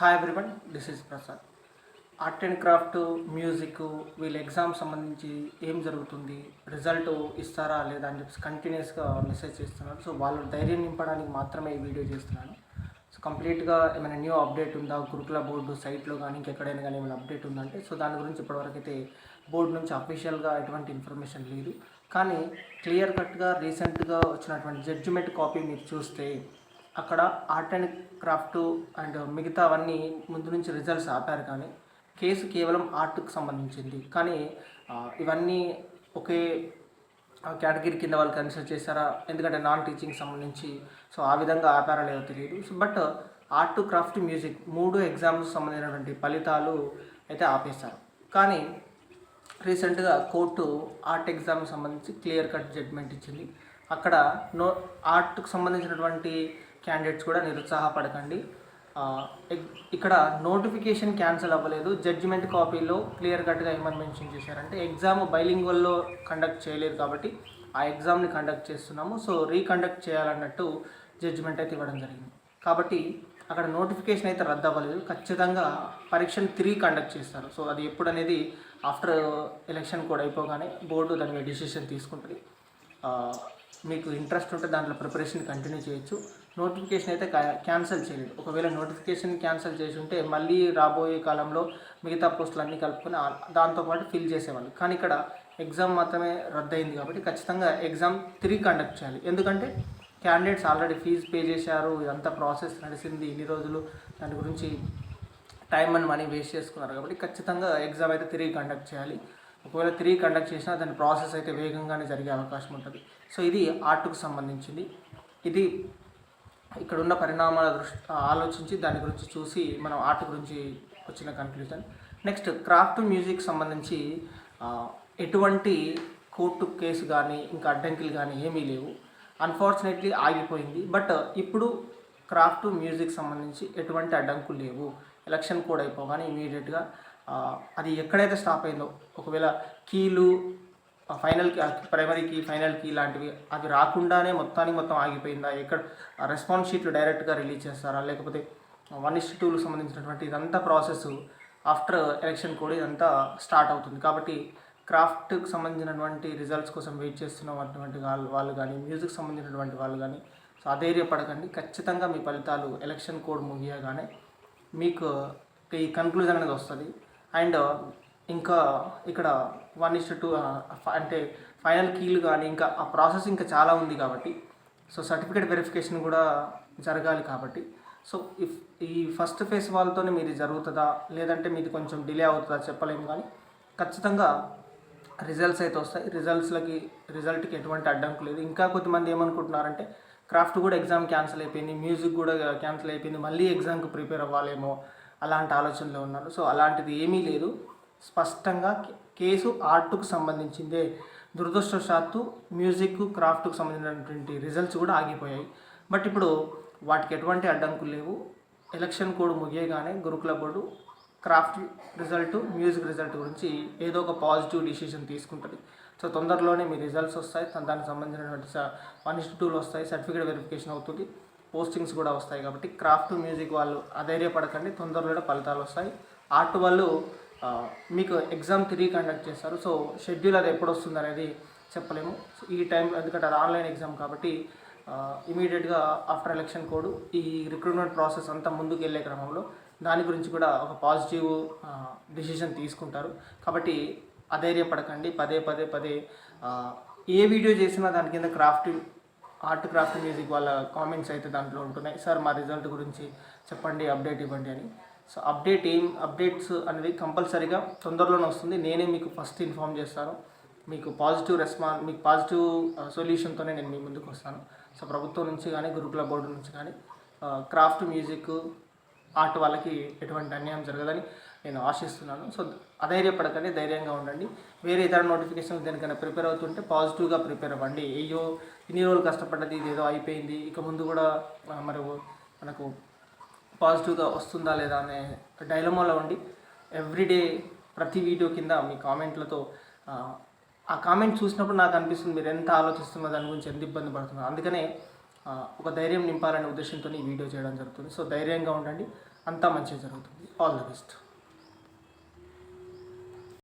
Hi everyone this is Prasad art and craft music వీళ్ళ exam సంబంధించి ఏం జరుగుతుంది రిజల్ట్ ఇస్తారా లేదా అని చెప్పి కంటిన్యూస్గా మెసేజ్ చేస్తున్నారు సో వాళ్ళు ధైర్యం నింపడానికి మాత్రమే ఈ వీడియో చేస్తున్నాను. సో కంప్లీట్గా ఏమైనా న్యూ అప్డేట్ ఉందా? గురుకుల బోర్డు సైట్లో కానీ ఇంకెక్కడైనా కానీ ఏమైనా అప్డేట్ ఉందంటే సో దాని గురించి ఇప్పటివరకు అయితే బోర్డు నుంచి అఫీషియల్గా ఎటువంటి ఇన్ఫర్మేషన్ లేదు. కానీ క్లియర్ కట్గా రీసెంట్గా వచ్చినటువంటి జడ్జిమెంట్ కాపీ మీరు చూస్తే అక్కడ ఆర్ట్ అండ్ క్రాఫ్ట్ అండ్ మిగతా అవన్నీ ముందు నుంచి రిజల్ట్స్ ఆపారు కానీ కేసు కేవలం ఆర్ట్కు సంబంధించింది. కానీ ఇవన్నీ ఒకే కేటగిరీ కింద వాళ్ళు కన్సిడర్ చేశారా? ఎందుకంటే నాన్ టీచింగ్ సంబంధించి. సో ఆ విధంగా ఆపారా లేదో తెలియదు. So but art craft music మూడు ఎగ్జామ్స్ సంబంధించినటువంటి ఫలితాలు అయితే ఆపేశారు. కానీ రీసెంట్గా కోర్టు ఆర్ట్ ఎగ్జామ్కి సంబంధించి క్లియర్ కట్ జడ్మెంట్ ఇచ్చింది. అక్కడ నో ఆర్ట్కు సంబంధించినటువంటి క్యాండిడేట్స్ కూడా నిరుత్సాహపడకండి. ఎగ్- ఇక్కడ నోటిఫికేషన్ క్యాన్సిల్ అవ్వలేదు. జడ్జిమెంట్ కాపీలో క్లియర్ కట్గా ఏమని మెన్షన్ చేశారంటే ఎగ్జామ్ బైలింగ్వల్లో కండక్ట్ చేయలేదు కాబట్టి ఆ ఎగ్జామ్ని కండక్ట్ చేస్తున్నాము. సో రీకండక్ట్ చేయాలన్నట్టు జడ్జిమెంట్ అయితే ఇవ్వడం జరిగింది. కాబట్టి అక్కడ నోటిఫికేషన్ అయితే రద్దు అవ్వలేదు. ఖచ్చితంగా పరీక్షను తిరిగి కండక్ట్ చేస్తారు. సో అది ఎప్పుడు అనేది ఆఫ్టర్ ఎలక్షన్ కూడా అయిపోగానే బోర్డు దాని మీద డిసిషన్ తీసుకుంటుంది. మీకు ఇంట్రెస్ట్ ఉంటే దాంట్లో ప్రిపరేషన్ కంటిన్యూ చేయొచ్చు. నోటిఫికేషన్ అయితే క్యాన్సిల్ చేయలేదు. ఒకవేళ నోటిఫికేషన్ క్యాన్సిల్ చేసి ఉంటే మళ్ళీ రాబోయే కాలంలో మిగతా పోస్టులు అన్నీ కలుపుకొని దాంతోపాటు ఫిల్ చేసేవాళ్ళు. కానీ ఇక్కడ ఎగ్జామ్ మాత్రమే రద్దయింది కాబట్టి ఖచ్చితంగా ఎగ్జామ్ తిరిగి కండక్ట్ చేయాలి. ఎందుకంటే క్యాండిడేట్స్ ఆల్రెడీ ఫీజు పే చేశారు ఇదంతా ప్రాసెస్ నడిచింది ఇన్ని రోజులు దాని గురించి టైం అండ్ మనీ వేస్ట్ చేసుకున్నారు కాబట్టి ఖచ్చితంగా ఎగ్జామ్ అయితే తిరిగి కండక్ట్ చేయాలి. ఒకవేళ త్రీ కండక్ట్ చేసినా దాని ప్రాసెస్ అయితే వేగంగానే జరిగే అవకాశం ఉంటుంది. సో ఇది ఆర్ట్కు సంబంధించింది. ఇది ఇక్కడ ఉన్న పరిణామాల దృష్టి ఆలోచించి దాని గురించి చూసి మనం ఆర్ట్ గురించి వచ్చిన కన్క్లూజన్ నెక్స్ట్ క్రాఫ్ట్ మ్యూజిక్ సంబంధించి ఎటువంటి కోర్టు కేసు కానీ ఇంకా అడ్డంకులు కానీ ఏమీ లేవు. అన్ఫార్చునేట్లీ ఆగిపోయింది. బట్ ఇప్పుడు క్రాఫ్ట్ మ్యూజిక్ సంబంధించి ఎటువంటి అడ్డంకులు లేవు. ఎలక్షన్ కోడ్ అయిపోగానే ఇమీడియట్గా అది ఎక్కడైతే స్టాప్ అయిందో ఒకవేళ కీలు final primary key final key లాంటివి అవి రాకుండానే మొత్తానికి మొత్తం ఆగిపోయిందా? ఎక్కడ రెస్పాన్స్ షీట్లు డైరెక్ట్గా రిలీజ్ చేస్తారా? లేకపోతే వన్ ఇస్ టూలకు సంబంధించినటువంటి ఇదంతా ప్రాసెస్ ఆఫ్టర్ ఎలక్షన్ కూడా ఇదంతా స్టార్ట్ అవుతుంది. కాబట్టి క్రాఫ్ట్కి సంబంధించినటువంటి రిజల్ట్స్ కోసం వెయిట్ చేస్తున్నటువంటి వాళ్ళు వాళ్ళు కానీ మ్యూజిక్ సంబంధించినటువంటి వాళ్ళు కానీ సో అధైర్యపడకండి. ఖచ్చితంగా మీ ఫలితాలు ఎలక్షన్ కోడ్ ముగియగానే మీకు ఈ కన్క్లూజన్ అనేది వస్తుంది. అండ్ ఇంకా ఇక్కడ వన్ ఇస్ టూ అంటే ఫైనల్ కీలు కానీ ఇంకా ఆ ప్రాసెస్ ఇంకా చాలా ఉంది కాబట్టి. సో సర్టిఫికేట్ వెరిఫికేషన్ కూడా జరగాలి కాబట్టి. సో ఇఫ్ ఈ ఫస్ట్ ఫేస్ వాళ్ళతోనే మీది జరుగుతుందా? లేదంటే మీది కొంచెం డిలే అవుతుందా చెప్పలేము కానీ ఖచ్చితంగా రిజల్ట్స్ అయితే వస్తాయి. రిజల్ట్స్లకి రిజల్ట్కి ఎటువంటి అడ్డంకు లేదు. ఇంకా కొద్దిమంది ఏమనుకుంటున్నారంటే క్రాఫ్ట్ కూడా ఎగ్జామ్ క్యాన్సిల్ అయిపోయింది మ్యూజిక్ కూడా క్యాన్సిల్ అయిపోయింది మళ్ళీ ఎగ్జామ్కి ప్రిపేర్ అవ్వాలేమో అలాంటి ఆలోచనలో ఉన్నారు. సో అలాంటిది ఏమీ లేదు. స్పష్టంగా కేసు ఆర్ట్కు సంబంధించిందే. దురదృష్టవశాత్తు మ్యూజిక్ క్రాఫ్ట్కు సంబంధించినటువంటి రిజల్ట్స్ కూడా ఆగిపోయాయి. బట్ ఇప్పుడు వాటికి ఎటువంటి అడ్డంకులు లేవు. Election code ముగియగానే Gurukula board craft result music result గురించి ఏదో ఒక పాజిటివ్ డిసిషన్ తీసుకుంటుంది. సో తొందరలోనే మీ రిజల్ట్స్ వస్తాయి. దానికి సంబంధించినటువంటి వన్ ఇస్ టూలు వస్తాయి. సర్టిఫికేట్ వెరిఫికేషన్ అవుతుంది. పోస్టింగ్స్ కూడా వస్తాయి కాబట్టి క్రాఫ్ట్ మ్యూజిక్ వాళ్ళు అధైర్యపడకండి కూడా ఫలితాలు వస్తాయి. ఆర్ట్ వాళ్ళు మీకు ఎగ్జామ్ తిరిగి కండక్ట్ చేస్తారు. సో షెడ్యూల్ అది ఎప్పుడు వస్తుంది అనేది చెప్పలేము. సో ఈ టైం ఎందుకంటే అది ఆన్లైన్ ఎగ్జామ్ కాబట్టి ఇమీడియట్గా ఆఫ్టర్ ఎలక్షన్ కోడ్ ఈ రిక్రూట్మెంట్ ప్రాసెస్ అంతా ముందుకు వెళ్ళే క్రమంలో దాని గురించి కూడా ఒక పాజిటివ్ డిసిషన్ తీసుకుంటారు. కాబట్టి అధైర్యపడకండి. పదే పదే పదే ఏ వీడియో చేసినా దాని కింద క్రాఫ్ట్ ఆర్ట్ క్రాఫ్ట్ మ్యూజిక్ వాళ్ళ కామెంట్స్ అయితే దాంట్లో ఉంటున్నాయి. సార్ మా రిజల్ట్ గురించి చెప్పండి అప్డేట్ ఇవ్వండి అని. సో అప్డేట్ ఏం అప్డేట్స్ అనేది కంపల్సరీగా తొందరలోనే వస్తుంది. నేనే మీకు ఫస్ట్ ఇన్ఫామ్ చేస్తాను. మీకు పాజిటివ్ రెస్పాన్స్ మీకు పాజిటివ్ సొల్యూషన్తోనే uh, నేను మీ ముందుకు వస్తాను. సో ప్రభుత్వం నుంచి కానీ గురుకుల బోర్డు నుంచి కానీ క్రాఫ్ట్ మ్యూజిక్ ఆర్ట్ వాళ్ళకి ఎటువంటి అన్యాయం జరగదని నేను ఆశిస్తున్నాను. సో అధైర్యపడకండి ధైర్యంగా ఉండండి. వేరే ఇతర నోటిఫికేషన్ దేనికైనా ప్రిపేర్ అవుతుంటే పాజిటివ్గా ప్రిపేర్ అవ్వండి. అయ్యో ఇన్ని రోజులు కష్టపడ్డది ఇది ఏదో అయిపోయింది ఇక ముందు కూడా మరి మనకు పాజిటివ్గా వస్తుందా లేదా అనే డైలమాలో ఉండి ఎవ్రీడే ప్రతి వీడియో కింద మీ కామెంట్లతో ఆ, కామెంట్ చూసినప్పుడు నాకు అనిపిస్తుంది మీరు ఎంత ఆలోచిస్తున్న దాని గురించి ఎంత ఇబ్బంది పడుతున్నారు అందుకనే ఒక ధైర్యం నింపాలనే ఉద్దేశంతో ఈ వీడియో చేయడం జరుగుతుంది. సో ధైర్యంగా ఉండండి. అంతా మంచిగా జరుగుతుంది. All the best